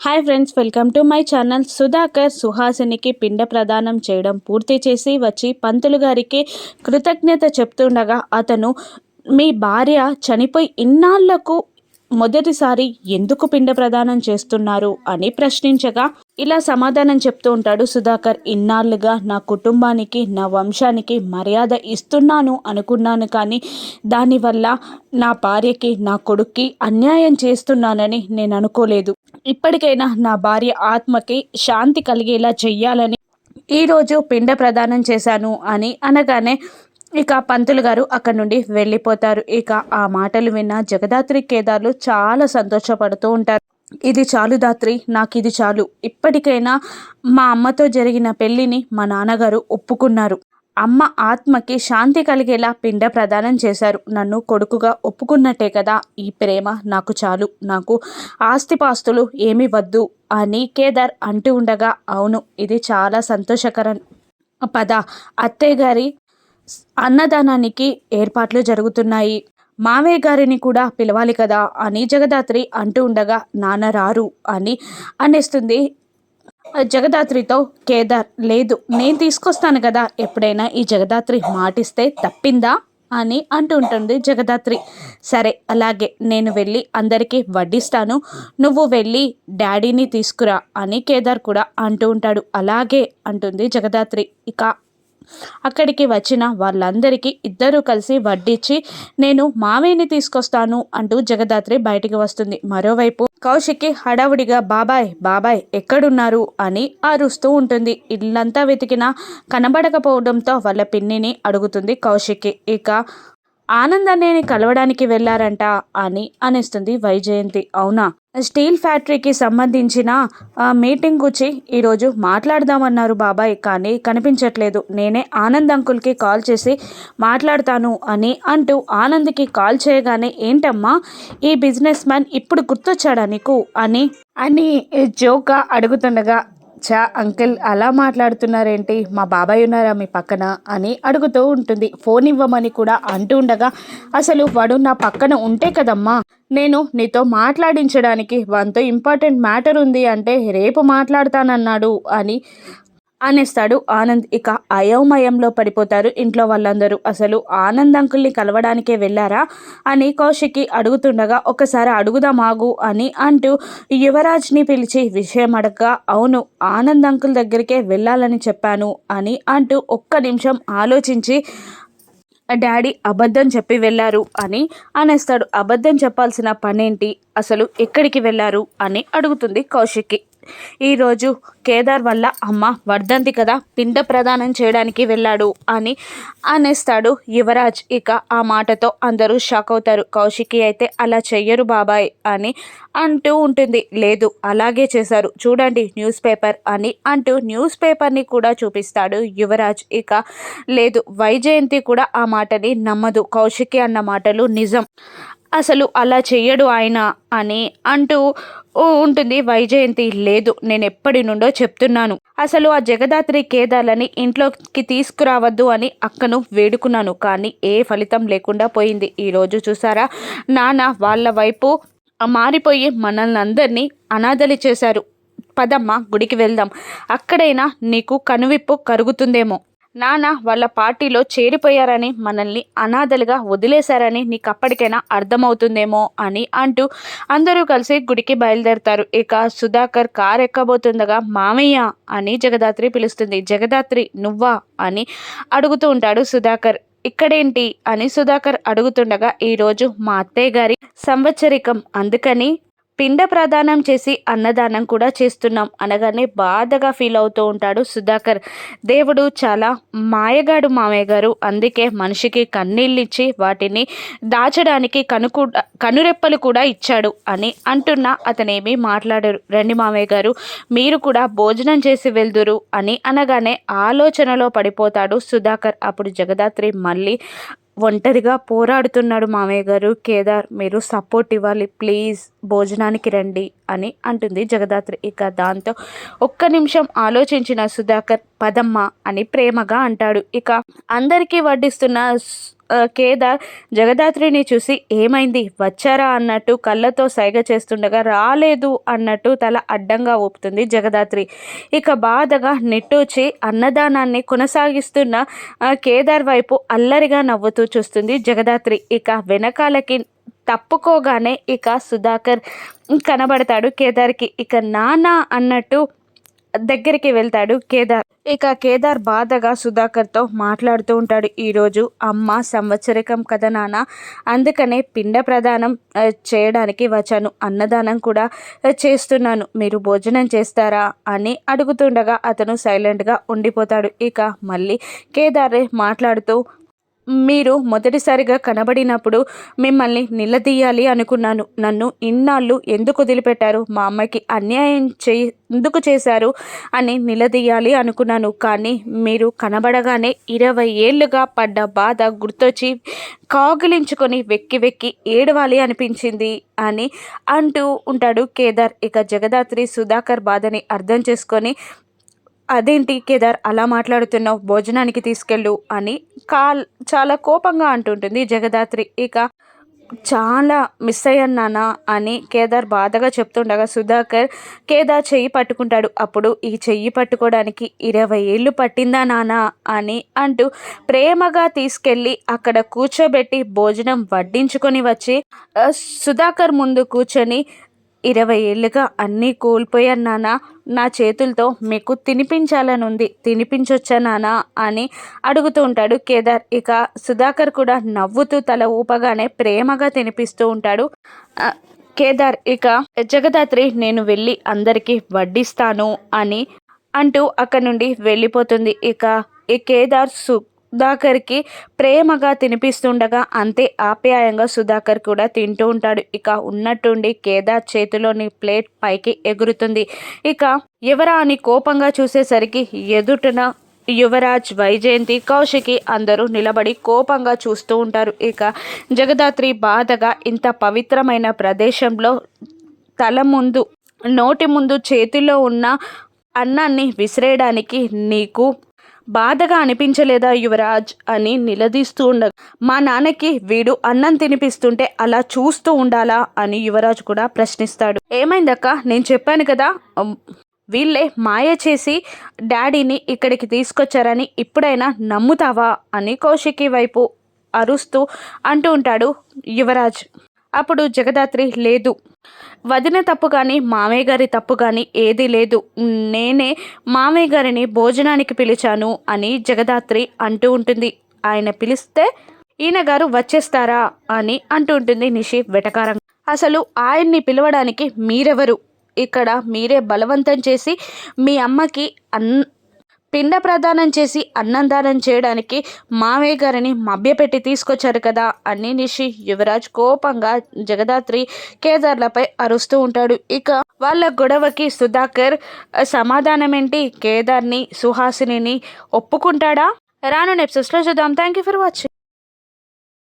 Hi friends welcome to my channel Sudhakar సుహాసినికి పిండ ప్రదానం చేయడం పూర్తి చేసి వచ్చి పంతులు గారికి కృతజ్ఞత చెప్తుండగా అతను మీ భార్య చనిపోయి ఇన్నాళ్ళకు మొదటిసారి ఎందుకు పిండ ప్రదానం చేస్తున్నారు అని ప్రశ్నించగా ఇలా సమాధానం చెప్తూ ఉంటాడు సుధాకర్ ఇన్నాళ్ళుగా నా కుటుంబానికి నా వంశానికి మర్యాద ఇస్తున్నాను అనుకున్నాను కానీ దానివల్ల నా భార్యకి నా కొడుక్కి అన్యాయం చేస్తున్నానని నేను అనుకోలేదు. ఇప్పటికైనా నా భార్య ఆత్మకి శాంతి కలిగేలా చెయ్యాలని ఈరోజు పిండ ప్రదానం చేశాను అని అనగానే ఇక పంతులు గారు అక్కడి నుండి వెళ్ళిపోతారు. ఇక ఆ మాటలు విన్న జగదాత్రి కేదార్లు చాలా సంతోషపడుతూ ఉంటారు. ఇది చాలు దాత్రి నాకు ఇది చాలు. ఇప్పటికైనా మా అమ్మతో జరిగిన పెళ్ళిని మా నాన్నగారు ఒప్పుకున్నారు. అమ్మ ఆత్మకి శాంతి కలిగేలా పిండ ప్రదానం చేశారు. నన్ను కొడుకుగా ఒప్పుకున్నట్టే కదా ఈ ప్రేమ. నాకు చాలు. నాకు ఆస్తిపాస్తులు ఏమి వద్దు అని కేదార్ అంటూ ఉండగా అవును ఇది చాలా సంతోషకరం. పద అత్తయ్య గారి అన్నదానానికి ఏర్పాట్లు జరుగుతున్నాయి. మావయ్య గారిని కూడా పిలవాలి కదా అని జగదాత్రి అంటూ ఉండగా నాన్న రారు అని అనేస్తుంది జగదాత్రితో కేదార్ లేదు నేను తీసుకొస్తాను కదా ఎప్పుడైనా ఈ జగదాత్రి మాటిస్తే తప్పిందా? అని అంటూ ఉంటుంది జగదాత్రి. సరే అలాగే నేను వెళ్ళి అందరికీ వడ్డిస్తాను. నువ్వు వెళ్ళి డాడీని తీసుకురా అని కేదార్ కూడా అంటూ ఉంటాడు. అలాగే అంటుంది జగదాత్రి. ఇక అక్కడికి వచ్చిన వాళ్ళందరికీ ఇద్దరూ కలిసి వడ్డించి నేను మావేని తీసుకొస్తాను అంటూ జగదాత్రి బయటికి వస్తుంది. మరోవైపు కౌశిక్కి హడావుడిగా బాబాయ్ బాబాయ్ ఎక్కడున్నారు? అని అరుస్తూ ఉంటుంది. ఇల్లంతా వెతికినా కనబడకపోవడంతో వాళ్ళ పిన్నిని అడుగుతుంది కౌశిక్కి. ఇక ఆనందాన్ని కలవడానికి వెళ్ళారంట అని అనిస్తుంది వైజయంతి. అవునా? స్టీల్ ఫ్యాక్టరీకి సంబంధించిన మీటింగ్ గురించి ఈరోజు మాట్లాడదామన్నారు బాబాయ్. కానీ కనిపించట్లేదు. నేనే ఆనంద్ అంకుల్కి కాల్ చేసి మాట్లాడతాను అని అంటూ ఆనంద్కి కాల్ చేయగానే ఏంటమ్మా ఈ బిజినెస్ మ్యాన్ ఇప్పుడు గుర్తొచ్చాడా నీకు? అని అని జోక్గా అడుగుతుండగా చా అంకిల్ అలా మాట్లాడుతున్నారేంటి? మా బాబాయ్ ఉన్నారా మీ పక్కన? అని అడుగుతూ ఉంటుంది. ఫోన్ ఇవ్వమని కూడా అంటూ ఉండగా అసలు వాడు నా పక్కన ఉంటే కదమ్మా? నేను నీతో మాట్లాడించడానికి వంతో ఇంపార్టెంట్ మ్యాటర్ ఉంది అంటే రేపు మాట్లాడతానన్నాడు అని అనేస్తాడు ఆనంద్ ఇక అయోమయంలో పడిపోతారు ఇంట్లో వాళ్ళందరూ. అసలు ఆనంద్ అంకుల్ని కలవడానికే వెళ్ళారా అని కౌశికి అడుగుతుండగా ఒకసారి అడుగుదామాగు అని అంటూ యువరాజ్ని పిలిచి విషయం అడగగా. అవును ఆనంద్ అంకుల్ దగ్గరికే వెళ్ళాలని చెప్పాను అని అంటూ ఒక్క నిమిషం ఆలోచించి డాడీ అబద్ధం చెప్పి వెళ్ళారు అని అనేస్తాడు. అబద్ధం చెప్పాల్సిన పనేంటి? అసలు ఎక్కడికి వెళ్ళారు? అని అడుగుతుంది కౌశిక్కి. ఈరోజు కేదార్ వల్ల అమ్మ వర్ధంతి కదా పిండ ప్రదానం చేయడానికి వెళ్ళాడు అని అనేస్తాడు యువరాజ్. ఇక ఆ మాటతో అందరూ షాక్ అవుతారు. కౌశికి అయితే అలా చెయ్యరు బాబాయ్ అని అంటూ ఉంటుంది. లేదు అలాగే చేశారు. చూడండి న్యూస్ పేపర్ అని అంటూ న్యూస్ పేపర్ని కూడా చూపిస్తాడు యువరాజ్. ఇక లేదు వైజయంతి కూడా ఆ మాటని నమ్మదు. కౌశికి అన్న మాటలు నిజం. అసలు అలా చెయ్యడు ఆయన అని అంటూ ఉంటుంది. వైజయంతి లేదు. నేను ఎప్పటి నుండో చెప్తున్నాను. అసలు ఆ జగదాత్రి కేదాలని ఇంట్లోకి తీసుకురావద్దు అని అక్కను వేడుకున్నాను. కానీ ఏ ఫలితం లేకుండా పోయింది. ఈరోజు చూసారా? నాన్న వాళ్ళ వైపు మారిపోయి మనల్ని అందరినీ అనాథలి చేశారు. పదమ్మ గుడికి వెళ్దాం. అక్కడైనా నీకు కనువిప్పు కరుగుతుందేమో. నాన్న వాళ్ళ పార్టీలో చేరిపోయారని మనల్ని అనాథలుగా వదిలేశారని నీకు అప్పటికైనా అర్థమవుతుందేమో అని అంటూ అందరూ కలిసి గుడికి బయలుదేరతారు. ఇక సుధాకర్ కారు ఎక్కబోతుండగా మామయ్య అని జగదాత్రి పిలుస్తుంది. జగదాత్రి నువ్వా? అని అడుగుతూ ఉంటాడు సుధాకర్. ఇక్కడేంటి? అని సుధాకర్ అడుగుతుండగా ఈరోజు మా అత్తయ్య గారి సంవత్సరికం. అందుకని పిండ ప్రదానం చేసి అన్నదానం కూడా చేస్తున్నాం. అనగానే బాధగా ఫీల్ అవుతూ ఉంటాడు సుధాకర్. దేవుడు చాలా మాయగాడు మామయ్య గారు. అందుకే మనిషికి కన్నీళ్ళిచ్చి వాటిని దాచడానికి కనుకు కనురెప్పలు కూడా ఇచ్చాడు అని అంటున్నా అతనేమీ మాట్లాడరు. రండి మామయ్య గారు మీరు కూడా భోజనం చేసి వెళ్దురు అని అనగానే ఆలోచనలో పడిపోతాడు సుధాకర్. అప్పుడు జగదాత్రి మళ్ళీ ఒంటరిగా పోరాడుతున్నాడు మామయ్య గారు. కేదార్ మీరు సపోర్ట్ ఇవ్వాలి. ప్లీజ్ భోజనానికి రండి అని అంటుంది జగదాత్రి. ఇక దాంతో ఒక్క నిమిషం ఆలోచించిన సుధాకర్ పదమ్మ అని ప్రేమగా అంటాడు. ఇక అందరికీ వడ్డిస్తున్న కేదార్ జగదాత్రిని చూసి ఏమైంది? వచ్చారా అన్నట్టు కళ్ళతో సైగ చేస్తుండగా రాలేదు అన్నట్టు తల అడ్డంగా ఊపుతుంది జగదాత్రి. ఇక బాధగా నిట్టూచి అన్నదానాన్ని కొనసాగిస్తున్న కేదార్ వైపు అల్లరిగా నవ్వుతూ చూస్తుంది జగదాత్రి. ఇక వెనకాలకి తప్పుకోగానే ఇక సుధాకర్ కనబడతాడు కేదార్కి. ఇక నానా అన్నట్టు దగ్గరికి వెళ్తాడు కేదార్. ఇక కేదార్ బాధగా సుధాకర్తో మాట్లాడుతూ ఉంటాడు. ఈరోజు అమ్మ సంవత్సరికం కదా నాన్న? అందుకనే పిండ ప్రదానం చేయడానికి వచ్చాను. అన్నదానం కూడా చేస్తున్నాను. మీరు భోజనం చేస్తారా? అని అడుగుతుండగా అతను సైలెంట్గా ఉండిపోతాడు. ఇక మళ్ళీ కేదార్ మాట్లాడుతూ మీరు మొదటిసారిగా కనబడినప్పుడు మిమ్మల్ని నిలదీయాలి అనుకున్నాను. నన్ను ఇన్నాళ్ళు ఎందుకు వదిలిపెట్టారు? మా అమ్మకి అన్యాయం చే ఎందుకు చేశారు? అని నిలదీయాలి అనుకున్నాను. కానీ మీరు కనబడగానే ఇరవై ఏళ్ళుగా పడ్డ బాధ గుర్తొచ్చి కాగిలించుకొని వెక్కి వెక్కి ఏడవాలి అనిపించింది అని అంటూ ఉంటాడు కేదార్. ఇక జగదాత్రి సుధాకర్ బాధని అర్థం చేసుకొని అదేంటి కేదార్ అలా మాట్లాడుతున్నావు భోజనానికి తీసుకెళ్ళు అని కాల్ చాలా కోపంగా అంటుంటుంది జగదాత్రి. ఇక చాలా మిస్ అయ్యాను అని కేదార్ బాధగా చెప్తుండగా సుధాకర్ కేదార్ చెయ్యి పట్టుకుంటాడు. అప్పుడు ఈ చెయ్యి పట్టుకోవడానికి ఇరవై ఏళ్ళు పట్టిందా నానా అని అంటూ ప్రేమగా తీసుకెళ్ళి అక్కడ కూర్చోబెట్టి భోజనం వడ్డించుకొని వచ్చి సుధాకర్ ముందు కూర్చొని ఇరవై ఏళ్ళుగా అన్నీ కోల్పోయాను నానా నా చేతులతో మీకు తినిపించాలని ఉంది తినిపించొచ్చా నానా అని అడుగుతూ ఉంటాడు కేదార్. ఇక సుధాకర్ కూడా నవ్వుతూ తల ఊపగానే ప్రేమగా తినిపిస్తూ ఉంటాడు కేదార్. ఇక జగదాత్రి నేను వెళ్ళి అందరికీ వడ్డిస్తాను అని అంటూ అక్కడి నుండి వెళ్ళిపోతుంది. ఇక ఈ కేదార్ సుధాకర్కి ప్రేమగా తినిపిస్తుండగా అంతే ఆప్యాయంగా సుధాకర్ కూడా తింటూ ఉంటాడు. ఇక ఉన్నట్టుండి కేదార్ చేతిలోని ప్లేట్ పైకి ఎగురుతుంది. ఇక ఎవరా అని కోపంగా చూసేసరికి ఎదుటన యువరాజ్ వైజయంతి కౌశికి అందరూ నిలబడి కోపంగా చూస్తూ ఉంటారు. ఇక జగదాత్రి బాధగా ఇంత పవిత్రమైన ప్రదేశంలో తల ముందు నోటి ముందు చేతిలో ఉన్న అన్నాన్ని విసిరేయడానికి నీకు బాధగా అనిపించలేదా యువరాజ్ అని నిలదీస్తూ ఉండగా మా నాన్నకి వీడు అన్నం తినిపిస్తుంటే అలా చూస్తూ ఉండాలా అని యువరాజ్ కూడా ప్రశ్నిస్తాడు. ఏమైందక్క? నేను చెప్పాను కదా వీళ్ళే మాయ చేసి డాడీని ఇక్కడికి తీసుకొచ్చారని ఇప్పుడైనా నమ్ముతావా అని కౌశికి వైపు అరుస్తూ అంటూ ఉంటాడు యువరాజ్. అప్పుడు జగదాత్రి లేదు. వదిన తప్పు కానీ మామయ్య గారి తప్పు కానీ ఏదీ లేదు. నేనే మామయ్య గారిని భోజనానికి పిలిచాను అని జగదాత్రి అంటూ ఉంటుంది. ఆయన పిలిస్తే ఈయన గారు వచ్చేస్తారా అని అంటూ ఉంటుంది నిషి వెటకారంగా. అసలు ఆయన్ని పిలవడానికి మీరెవరు? ఇక్కడ మీరే బలవంతం చేసి మీ అమ్మకి అన్ పిండ ప్రదానం చేసి అన్నం దానం చేయడానికి మామయ్య గారిని మభ్యపెట్టి తీసుకొచ్చారు కదా అని నిషి యువరాజ్ కోపంగా జగదాత్రి కేదార్లపై అరుస్తూ ఉంటాడు. ఇక వాళ్ళ గొడవకి సుధాకర్ సమాధానం ఏంటి కేదార్ని సుహాసిని ఒప్పుకుంటాడా? రాను ఎపిసోడ్స్లో చూద్దాం. Thank you for watching